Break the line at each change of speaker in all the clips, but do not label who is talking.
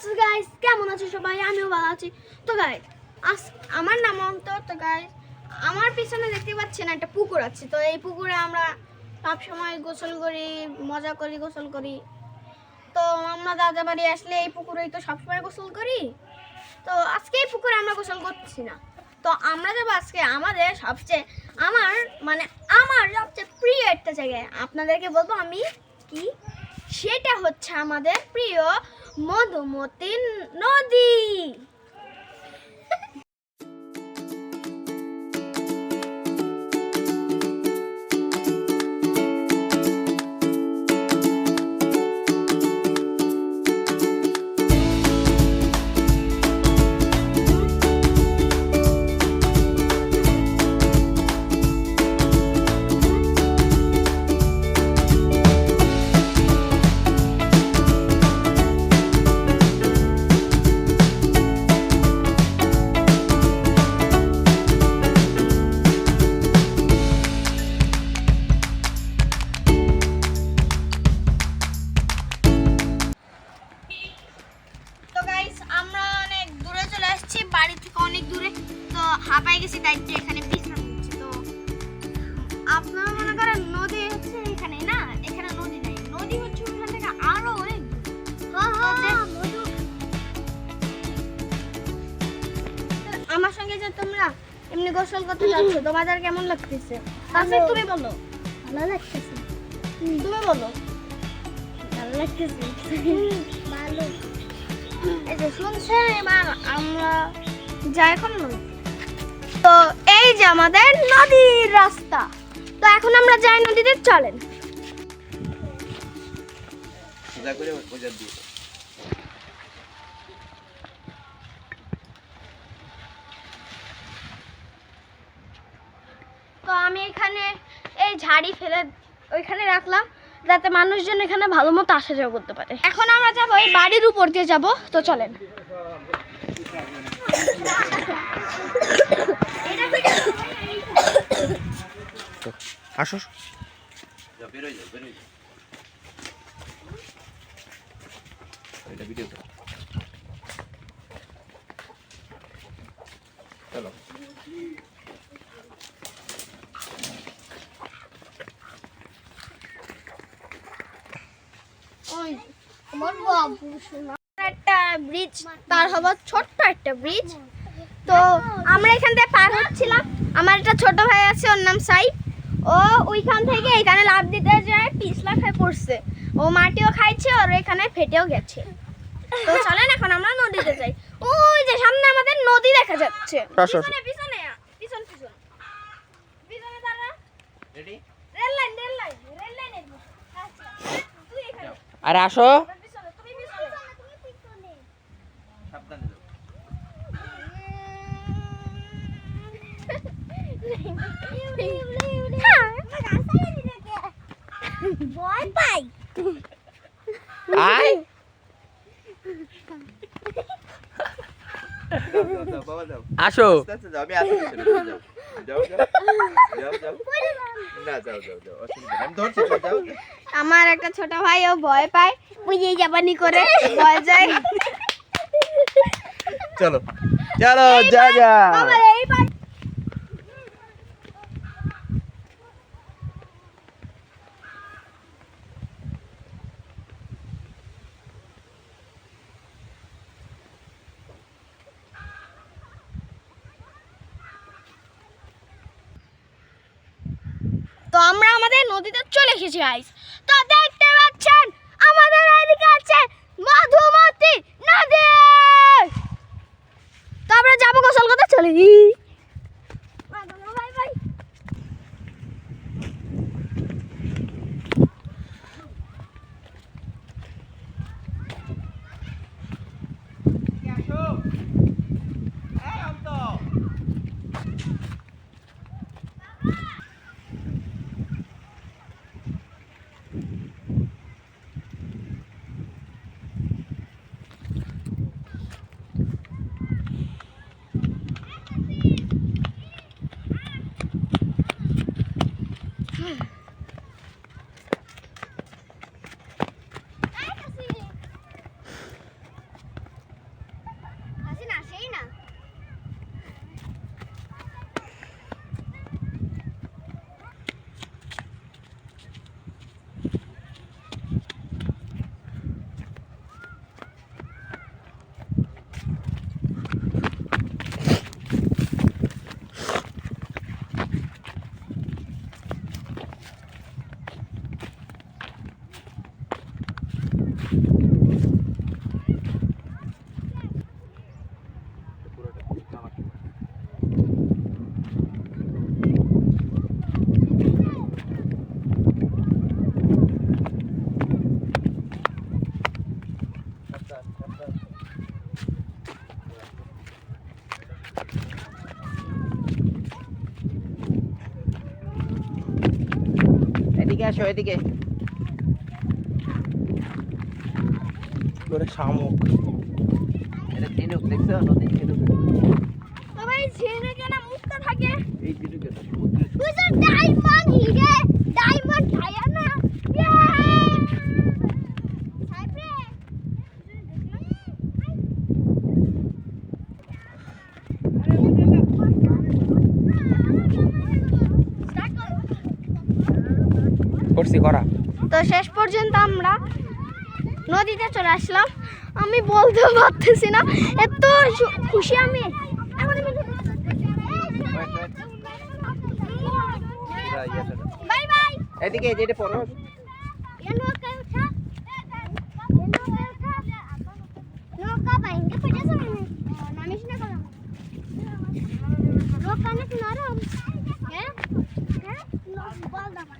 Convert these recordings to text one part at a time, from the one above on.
আছো গাইস কেমন আছো সবাই? আমিও ভালো আছি। তো গাইস আজ আমার নাম অন্ত তো গাইস আমার পিছনে দেখতে পাচ্ছেন একটা পুকুর আছে। তো এই পুকুরে আমরা সব সময় গোসল করি, মজা করি, গোসল করি। তো আমরা দাদা বাড়ি আসলে এই পুকুরেই তো সবসময় গোসল করি। তো আজকে এই পুকুরে আমরা গোসল করছি না। তো আমরা যাব আজকে আমাদের সবচেয়ে আমার মানে আমার সবচেয়ে প্রিয় একটা জায়গায়। আপনাদেরকে বলব আমি কি? সেটা হচ্ছে আমাদের প্রিয় মধুমতি নদী হাঁপাই গেছি তাই এখানে বিশ্রাম নিচ্ছি। তো আপনারা মনে করেন নদী হচ্ছে এখানে না? এখানে নদী নাই। নদী হচ্ছে ওখান থেকে আরও অনেক আমার সঙ্গে যে তোমরা এমনি গোসল করতে যাচ্ছ তোমাদের কেমন লাগতেছে? তাছাড়া তুমি বলো। ভালো লাগতেছে। তুমি বলো। ভালো লাগতেছে। ভালো। এই যে শুনছেন এবার আমরা যাই এখন নদী তো এই যে আমাদের নদীর রাস্তা। তো এখন আমরা যাই নদীতে চলেন। তো আমি এখানে এই ঝাড়ি ফেলে ওইখানে রাখলাম যাতে মানুষজন এখানে ভালো মতো আসা যাওয়া করতে পারে। এখন আমরা যাব এই বাড়ির উপর দিয়ে যাব। তো চলেন।
আসো বেরোয় যাও বেরোয় যাও এটা ভিডিও চলো
বাবু শোনা। একটা ব্রিজ পার হব ছোট্ট একটা ব্রিজ তো আমরা এখান থেকে পার হচ্ছিলাম। আমার একটা ছোট ভাই আছে ওর নাম সাইফ। ও ওইখান থেকে এখানে লাভ দিতে যায় পিছলা খেয়ে পড়ছে। ও মাটিও খাইছে আর এখানে ফেটেও গেছে। তো চলেন এখন আমরা নদীতে যাই। ওই যে সামনে আমাদের নদী দেখা যাচ্ছে। পিছনে পিছনে পিছন পিছন। পিছনে দাঁড়া।
Ready
rail line rail line rail লাইনে তুই এখানে।
আরে আসো
পিছনে তুমি পিছনে তুমি পিছনে
সাবধানে যাও
ভয় পাই
আয় যাও যাও যাও বাবা যাও
আসো
আস্তে আস্তে যাও আমি আসি পিছনে যাও যাও যাও যাও যাও না যাও যাও যাও অসুবিধা নেই। আমি যাও।
আমার একটা ছোট ভাই ও ভয় পায়। বুঝিয়ে যাবানি করে ভয় যায়।
চলো। চলো যা যা
বাবা এইবার তো আমরা আমাদের নদীতে চলে এসেছি গাইস তো দেখতে পাচ্ছেন আমাদের এদিকে আছে মধুমতি নদী তো আমরা যাব গোসল করতে চলে বাই বাই
আসো এদিকে। করে শামুক। এটা ঝিনুক দেখছ? নদীর ঝিনুক।
তবে এই ঝিনুকে না মুক্তা থাকে।
এই ঝিনুক
ডায়মন্ড ডায়মন্ড
করছি করা।
তো শেষ পর্যন্ত আমরা নদীতে চলে আসলাম। আমি বলতে পারতেছি না এত খুশি আমি। নরম। হ্যাঁ? হ্যাঁ? বল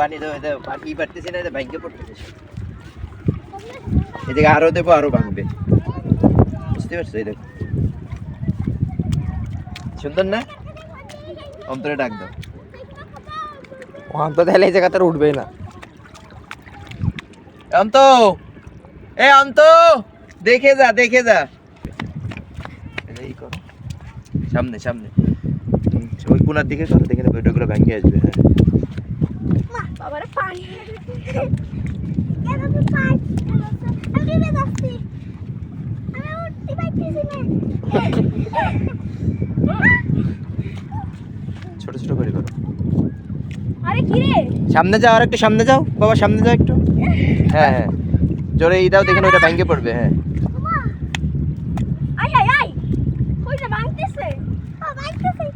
পানি পানি পারতেছি না ভাঙ্গে পড়তেছে। এদিকে আরও দেবো আরও ভাঙবে। বুঝতে পারছ এই দেখো। সুন্দর না? অন্তরে ডাক দাও।
অন্ত তাহলে এই জায়গাতে উঠবেই না।
অন্ত! এ অন্ত! দেখে যা দেখে যা। সামনে সামনে। ওই কোনার দিকে করো দেখে নেবে ওইটাগুলো ভেঙে আসবে হ্যাঁ
বাবারে পানি কেন তো পাই আমি ডুবে যাচ্ছি আমি উঠতে পারতেছি না
ছোট ছোট করে করো।
আরে কি রে?
সামনে যাও আর একটু সামনে যাও। বাবা সামনে যাও একটু। হ্যাঁ হ্যাঁ। জোরে এই দাও দেখেন ওইটা ভেঙে পড়বে হ্যাঁ।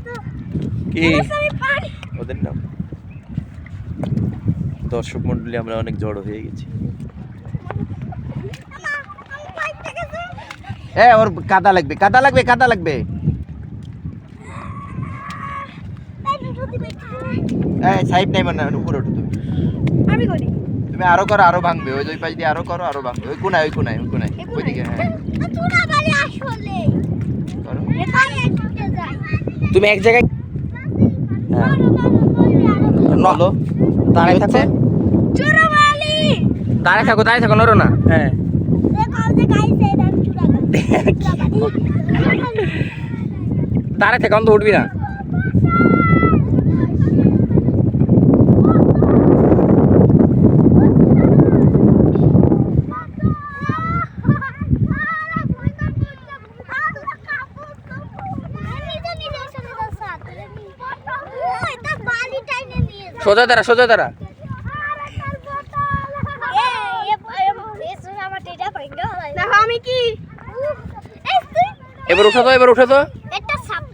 তো।
কি
আমি পানি
ওদের নাম দর্শক মন্ডলী আমরা অনেক জড়ো হয়ে গেছি। হ্যাঁ ওর কাদা লাগবে কাদা লাগবে কাদা লাগবে। হ্যাঁ সাইড নাই মানে উপরে ওঠো তুমি।
আমি করি।
তুমি আরও করো আরও ভাঙবে। ওই দুই পাশ দিয়ে আরও করো আরও ভাঙবে। ওই কোনায় ওই কোনায় ওই কোনায় হ্যাঁ
এখানে ছুটে যায়
তুমি এক জায়গায়
হ্যাঁ।
দাঁড়াই থাকো। দাঁড়াই থাকো দাঁড়াই থাকো নরো না। হ্যাঁ।
দেখো যে গাইছে এটা চুনা বালি
দাঁড়াই থাকো অন্ত উঠবি না। সোজা দাঁড়া সোজা দাঁড়া
দেখো আমি কি
এবার উঠো তো এবার উঠো তো
একটা সাপ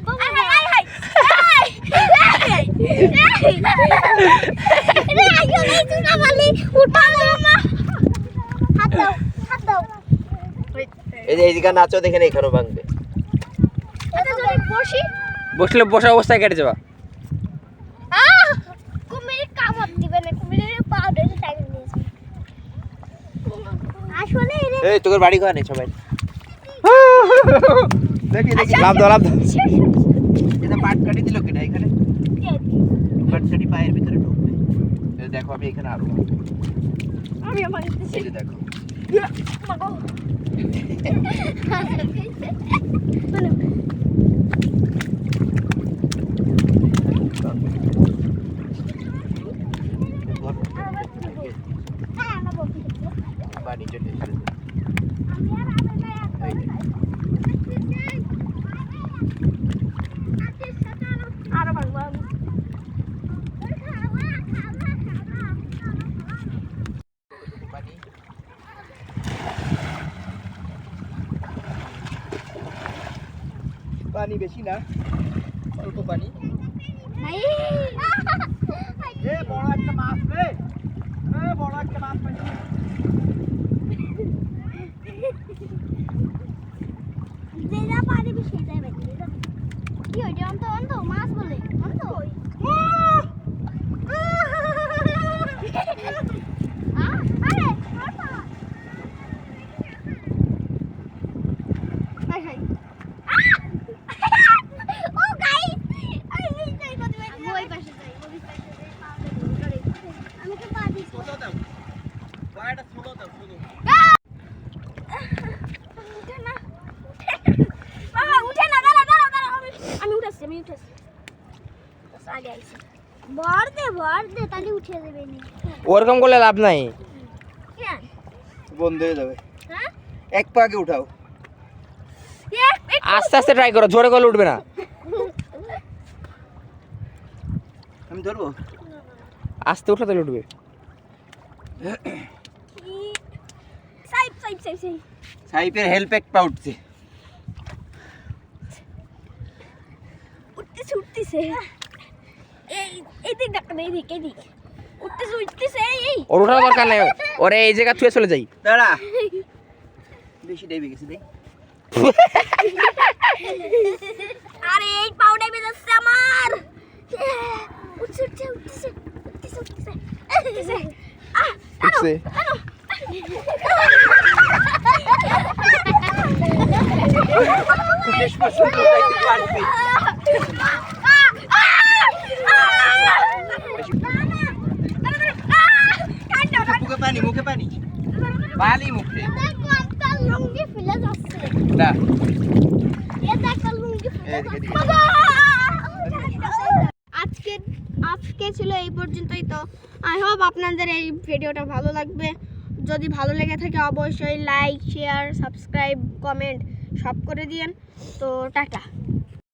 হাত দাও হাত দাও
এই যে এইদিকে নাচো দেখেন এখানেও ভাঙবে।
এটা যদি বসি
বসলে বসা অবস্থায় কেটে যাবা।
এই তোর বাড়ি ঘর নেই সবাই। দেখি দেখি।
লাভ দাও লাভ দাও।
এটা পাট কাটি দিল কিনা এখানে? পাট কাটি পায়ের ভিতরে ঢুকবে। দেখো আমি এখানে আরও
আমি আমার দিতেছি
দেখো
মাগো
পানি চলে এসেছে।
আরও ভাঙবো আমি
পানি পানি বেশি না অল্প পানি
নাই
এ বড় একটা মাছ রে এ বড় একটা মাছ পানি
যেটা পানি বেশি যায় বেশি কি হইছে অন্ত অন্ত মাছ বলে অন্ত আরে হাই হাই ও গাইস এই যাই কত ওই পাশে যাই ওই পাশে যাই আমি তো পা দিছি
ছোট দাও পায়টা ছোট দাও ছোট
উঠে না বাবা উঠে না দাঁড়া দাঁড়া দাঁড়া আমি আমি উঠেছি আমি উঠেছি বাস, আগে আইছি ভর দে ভর দে তাহলে উঠে দেবে নি
ওরকম করলে লাভ নাই।
বন্ধ হয়ে যাবে।
হ্যাঁ?
এক পাকে উঠাও।
এক এক
আস্তে আস্তে ট্রাই করো জোরে করলে উঠবে না।
আমি ধরবো?
আস্তে উঠলে তাহলে উঠবে।
সাইপের হেল্প এক পা উঠছে।
উঠতেছে উঠতেছে। এই এই দিক ডাক্তার এই দিক এই দিক। উঠতেছে উঠতেছে এই এই।
ওর ওঠার দরকার নেই। ওরে এই জায়গা থুয়ে চলে যাই।
দাঁড়া। বেশি ডেবে গেছে দেখ
আরে এই পাউডা বেজাচ্ছে আমার। উঠছে উঠছে উঠছে উঠছে উঠছে উঠছে। আহ।
উঠছে
শেষ পর্যন্ত উঠাইতে পারবি মুখে পানি, মুখে পানি? পানি মুখে।
আজকে আজকে ছিল এই পর্যন্তই তো। আই হোপ আপনাদের এই ভিডিওটা ভালো লাগবে। যদি ভালো লেগে থাকে, অবশ্যই লাইক শেয়ার সাবস্ক্রাইব কমেন্ট সব করে দিয়েন। তো টাটা।